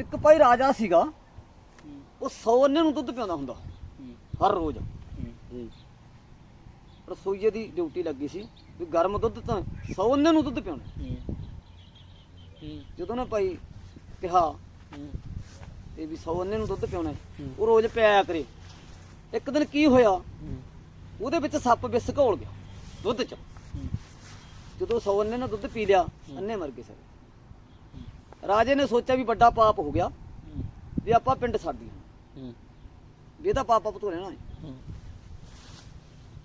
ਇੱਕ ਭਾਈ ਰਾਜਾ ਸੀਗਾ ਉਹ 100 ਅੰਨੇ ਨੂੰ ਦੁੱਧ ਪਿਆਉਂਦਾ ਹੁੰਦਾ ਹਰ ਰੋਜ਼। ਰਸੋਈਏ ਦੀ ਡਿਊਟੀ ਲੱਗੀ ਸੀ ਵੀ ਗਰਮ ਦੁੱਧ ਤਾਂ 100 ਅੰਨੇ ਨੂੰ ਦੁੱਧ ਪਿਆਉਣਾ। ਜਦੋਂ ਨਾ ਭਾਈ ਕਿਹਾ ਤੇ ਵੀ 100 ਅੰਨੇ ਨੂੰ ਦੁੱਧ ਪਿਆਉਣਾ ਹੈ, ਉਹ ਰੋਜ਼ ਪਿਆਇਆ ਕਰੇ। ਇੱਕ ਦਿਨ ਕੀ ਹੋਇਆ ਉਹਦੇ ਵਿੱਚ ਸੱਪ ਵਿਸ ਘੋਲ ਗਿਆ ਦੁੱਧ ਚ। ਜਦੋਂ 100 ਅੰਨੇ ਨੇ ਦੁੱਧ ਪੀ ਲਿਆ ਅੰਨੇ ਮਰ ਗਏ ਸਾਰੇ। ਰਾਜੇ ਨੇ ਸੋਚਿਆ ਵੀ ਵੱਡਾ ਪਾਪ ਹੋ ਗਿਆ ਵੀ ਆਪਾਂ ਪਿੰਡ ਛੱਡ ਦਈਏ। ਵੀ ਇਹਦਾ ਪਾਪ ਆਪ ਤੋਂ ਰਹਿਣਾ ਹੈ।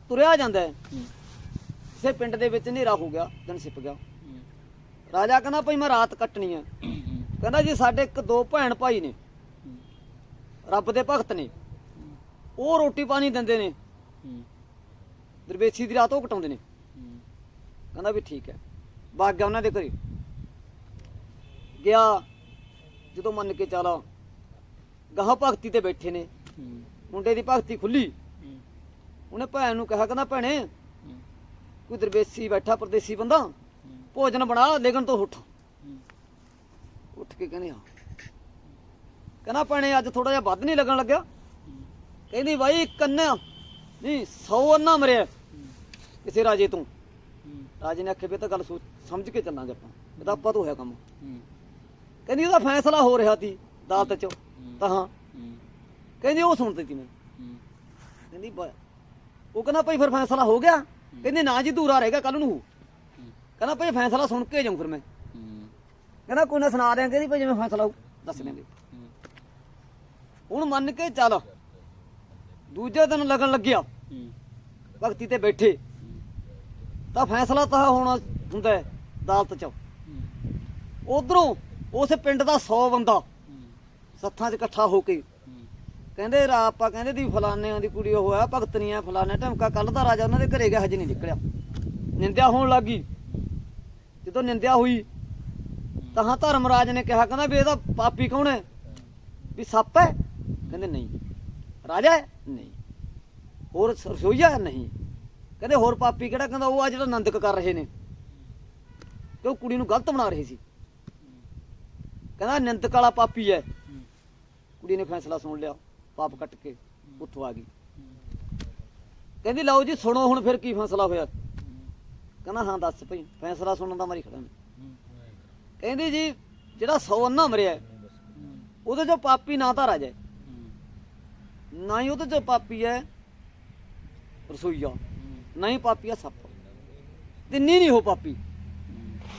ਤੁਰਿਆ ਜਾਂਦਾ ਹੈ। ਕਿਸੇ ਪਿੰਡ ਦੇ ਵਿੱਚ ਹਨੇਰਾ ਹੋ ਗਿਆ ਦਿਨ ਛਿਪ ਗਿਆ। ਰਾਜਾ ਕਹਿੰਦਾ ਭਾਈ ਮੈਂ ਰਾਤ ਕੱਟਣੀ ਹੈ। ਕਹਿੰਦਾ ਜੀ ਸਾਡੇ ਇੱਕ ਦੋ ਭੈਣ ਭਾਈ ਨੇ ਰੱਬ ਦੇ ਭਗਤ ਨੇ। ਉਹ ਰੋਟੀ ਪਾਣੀ ਦਿੰਦੇ ਨੇ। ਦਰਵੇਸ਼ੀ ਦੀ ਰਾਤ ਉਹ ਕਟਾਉਂਦੇ ਨੇ। ਕਹਿੰਦਾ ਵੀ ਠੀਕ ਹੈ। ਬਾਗ ਗਿਆ ਉਹਨਾਂ ਦੇ ਘਰੇ। ਗਿਆ ਜਦੋਂ ਮੰਨ ਕੇ ਚਾਲਾ ਗਾਹ ਭਗਤੀ ਤੇ ਬੈਠੇ ਨੇ। ਮੁੰਡੇ ਦੀ ਭਗਤੀ ਖੁੱਲੀ। ਉਹਨੇ ਭੈਣ ਨੂੰ ਕਿਹਾ ਕਹਿੰਦਾ ਭੈਣੇ ਕੋਈ ਦਰਵੇਸ਼ੀ ਬੈਠਾ ਪਰਦੇਸੀ ਬੰਦਾ ਭੋਜਨ ਬਣਾ ਲੇਕਿਨ ਤੋਂ ਉੱਠ। ਉੱਠ ਕੇ ਕਹਿੰਦੇ ਆ ਕਹਿੰਦਾ ਭੈਣੇ ਅੱਜ ਥੋੜਾ ਜਿਹਾ ਵੱਧ ਨਹੀਂ ਲੱਗਣ ਲੱਗਿਆ। ਕਹਿੰਦੀ ਬਾਈ ਕੰਨਿਆ ਨਹੀਂ 100 ਅੰਨਾ ਮਰਿਆ ਕਿਸੇ ਰਾਜੇ ਤੋਂ। ਰਾਜੇ ਨੇ ਆਖਿਆ ਵੀ ਤਾਂ ਗੱਲ ਸਮਝ ਕੇ ਚੱਲਾਂਗੇ ਆਪਾਂ। ਇਹਦਾ ਆਪਾਂ ਤੋਂ ਹੋਇਆ ਕੰਮ। ਕਹਿੰਦੀ ਉਹਦਾ ਫੈਸਲਾ ਹੋ ਰਿਹਾ ਸੀ ਅਦਾਲਤ 'ਚ। ਤਾਂ ਹਾਂ। ਕਹਿੰਦੀ ਉਹ ਸੁਣਦੀ ਤੀ ਮੈਂ। ਕਹਿੰਦੀ ਬ- ਉਹ ਕਹਿੰਦਾ ਭਾਈ ਫਿਰ ਫੈਸਲਾ ਹੋ ਗਿਆ। ਕਹਿੰਦੀ ਨਾ ਜੀ ਦੂਰਾ ਰਹੇਗਾ ਕੱਲ ਨੂੰ ਕਹਿੰਦਾ ਭਾਈ ਫੈਸਲਾ ਸੁਣ ਕੇ ਜਾਊਂ ਫਿਰ ਮੈਂ। ਕਹਿੰਦਾ ਕੋਈ ਨਾ ਸੁਣਾ ਦਿਆਂ ਕਹਿੰਦੀ ਭਾਈ ਜਿਵੇਂ ਫੈਸਲਾ ਹੋਊ ਦੱਸ ਦਿਆਂਗੇ। ਹੁਣ ਮੰਨ ਕੇ ਚੱਲ ਦੂਜੇ ਦਿਨ ਲੱਗਣ ਲੱਗਿਆ। ਭਗਤੀ ਤੇ ਬੈਠੇ। ਤਾਂ ਫੈਸਲਾ ਤਾਂ ਹੋਣਾ ਹੁੰਦਾ ਹੈ ਅਦਾਲਤ 'ਚ। ਉਧਰੋਂ ਉਸ ਪਿੰਡ ਦਾ 100 ਬੰਦਾ ਸੱਥਾਂ 'ਚ ਇਕੱਠਾ ਹੋ ਕੇ। ਕਹਿੰਦੇ ਰਾ ਆਪਾਂ ਕਹਿੰਦੇ ਦੀ ਫਲਾਨਿਆਂ ਦੀ ਕੁੜੀ ਉਹ ਹੈ ਭਗਤਨੀਆਂ ਫਲਾਨਾ ਢਮਕਾ ਕੱਲ ਦਾ ਰਾਜਾ ਉਹਨਾਂ ਦੇ ਘਰੇ ਗਿਆ, ਹਜੇ ਨਹੀਂ ਨਿਕਲਿਆ। ਨਿੰਦਿਆ ਹੋਣ ਲੱਗੀ ਜਦੋਂ ਨਿੰਦਿਆ ਹੋਈ, ਤਾਂ ਹਾਂ ਧਰਮਰਾਜ ਨੇ ਕਿਹਾ, ਕਹਿੰਦਾ ਵੀ ਇਹਦਾ ਪਾਪੀ ਕੌਣ ਹੈ? ਵੀ ਸੱਪ ਹੈ? ਕਹਿੰਦੇ ਨਹੀਂ। ਰਾਜਾ ਨਹੀਂ। ਹੋਰ ਸ- ਰਸੋਈਆ ਹੈ? ਨਹੀਂ। ਕਹਿੰਦੇ ਹੋਰ ਪਾਪੀ ਕਿਹੜਾ? ਕਹਿੰਦਾ ਉਹ ਆ ਜਿਹੜਾ ਨੰਦਕ ਕਰ ਰਹੇ ਨੇ। ਕਿ ਉਹ ਕੁੜੀ ਨੂੰ ਗਲਤ ਬਣਾ ਰਹੇ ਸੀ। ਕਹਿੰਦਾ ਨਿੰਦਕ ਵਾਲਾ ਪਾਪੀ ਹੈ। ਕੁੜੀ ਨੇ ਫੈਸਲਾ ਸੁਣ ਲਿਆ ਪਾਪ ਕੱਟ ਕੇ ਉੱਥੋਂ ਆ ਗਈ। ਕਹਿੰਦੀ ਲਓ ਜੀ ਸੁਣੋ ਹੁਣ ਫਿਰ ਕੀ ਫੈਸਲਾ ਹੋਇਆ। ਕਹਿੰਦਾ ਹਾਂ ਦੱਸ ਭਈ ਫੈਸਲਾ ਸੁਣਨ ਦਾ ਮਾਰੀ ਖੜਾ ਕਹਿੰਦੀ ਜੀ ਜਿਹੜਾ 100 ਅੰਨਾ ਮਰਿਆ ਉਹਦੇ ਚੋਂ ਪਾਪੀ ਨਾ ਤਾਂ ਰਾਜਾ ਨਾ ਹੀ ਉਹਦੇ ਚੋਂ ਪਾਪੀ ਹੈ ਰਸੋਈਆ ਨਾ ਹੀ ਪਾਪੀ ਹੈ ਸੱਪ। ਤਿੰਨੀ ਨਹੀਂ ਹੋ ਪਾਪੀ।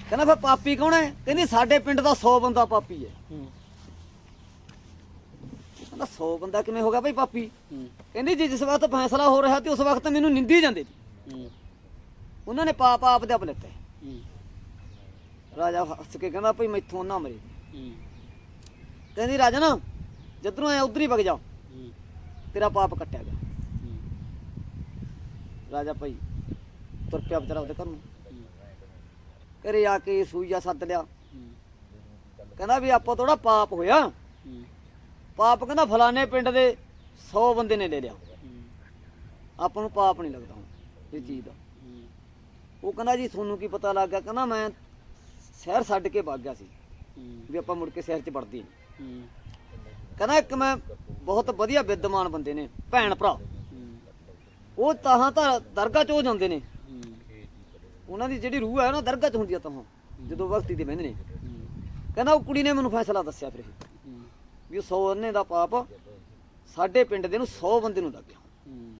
ਕਹਿੰਦਾ ਫਿਰ ਪਾਪੀ ਕੌਣ ਹੈ? ਕਹਿੰਦੀ ਸਾਡੇ ਪਿੰਡ ਦਾ 100 ਬੰਦਾ ਪਾਪੀ ਹੈ। ਕਹਿੰਦਾ 100 ਬੰਦਾ ਕਿਵੇਂ ਹੋ ਗਿਆ ਭਾਈ ਪਾਪੀ? ਕਹਿੰਦੀ ਜੀ ਜਿਸ ਵਕਤ ਫੈਸਲਾ ਹੋ ਰਿਹਾ ਤੇ ਉਸ ਵਕਤ ਮੈਨੂੰ ਨਿੰਦੀ ਜਾਂਦੇ ਸੀ। ਉਹਨਾਂ ਨੇ ਪਾਪ ਆਪ ਦੇ ਆਪ ਲਿੱਤੇ। ਰਾਜਾ ਹੱਸ ਕੇ ਕਹਿੰਦਾ ਭਈ ਮੈਥੋਂ ਨਾ ਮਰੇ। ਕਹਿੰਦੀ ਰਾਜਾ ਨਾ ਜਦਰੋਂ ਆਇਆ ਉਧਰ ਹੀ ਵਗ ਜਾ ਤੇਰਾ ਪਾਪ ਕੱਟਿਆ ਗਿਆ। ਰਾਜਾ ਭਾਈ ਤੁਰ ਪਿਆ ਵਿਚਾਰਾ ਉਹਦੇ ਘਰ। ਨੂੰ ਘਰੇ ਆ ਕੇ ਸੂਈਆ ਸੱਦ ਲਿਆ। ਕਹਿੰਦਾ ਵੀ ਆਪਾਂ ਥੋੜਾ ਪਾਪ ਹੋਇਆ। ਪਾਪ ਕਹਿੰਦਾ ਫਲਾਣੇ ਪਿੰਡ ਦੇ 100 ਬੰਦੇ ਨੇ ਲੈ ਲਿਆ। ਆਪਾਂ ਨੂੰ ਪਾਪ ਨਹੀਂ ਲੱਗਦਾ ਇਹ ਚੀਜ਼ ਦਾ। ਉਹ ਕਹਿੰਦਾ ਜੀ ਤੁਹਾਨੂੰ ਕੀ ਪਤਾ ਲੱਗ ਗਿਆ? ਕਹਿੰਦਾ ਮੈਂ ਸ਼ਹਿਰ ਛੱਡ ਕੇ ਭੱਗ ਗਿਆ ਸੀ। ਵੀ ਆਪਾਂ ਮੁੜ ਕੇ ਸ਼ਹਿਰ 'ਚ ਵੜਦੇ ਨਹੀਂ ਕਹਿੰਦਾ ਇੱਕ ਮੈਂ ਬਹੁਤ ਵਧੀਆ ਵਿਦਵਾਨ ਬੰਦੇ ਨੇ ਭੈਣ ਭਰਾ। ਉਹ ਤਾਹਾਂ ਤਾਂ ਦਰਗਾਹ 'ਚ ਹੋ ਜਾਂਦੇ ਨੇ। ਉਹਨਾਂ ਦੀ ਜਿਹੜੀ ਰੂਹ ਹੈ ਨਾ ਦਰਗਾਹ 'ਚ ਹੁੰਦੀ ਆ ਤਾਹਾਂ ਜਦੋਂ ਵਕਤੀ ਦੇ ਬਹਿੰਦੇ ਨੇ ਕਹਿੰਦਾ ਉਹ ਕੁੜੀ ਨੇ ਮੈਨੂੰ ਫੈਸਲਾ ਦੱਸਿਆ ਫਿਰ ਇਹ ਵੀ ਉਹ 100 ਅੰਨੇ ਦਾ ਪਾਪ ਸਾਡੇ ਪਿੰਡ ਦੇ ਨੂੰ 100 ਬੰਦੇ ਨੂੰ ਲੱਗ ਗਿਆ।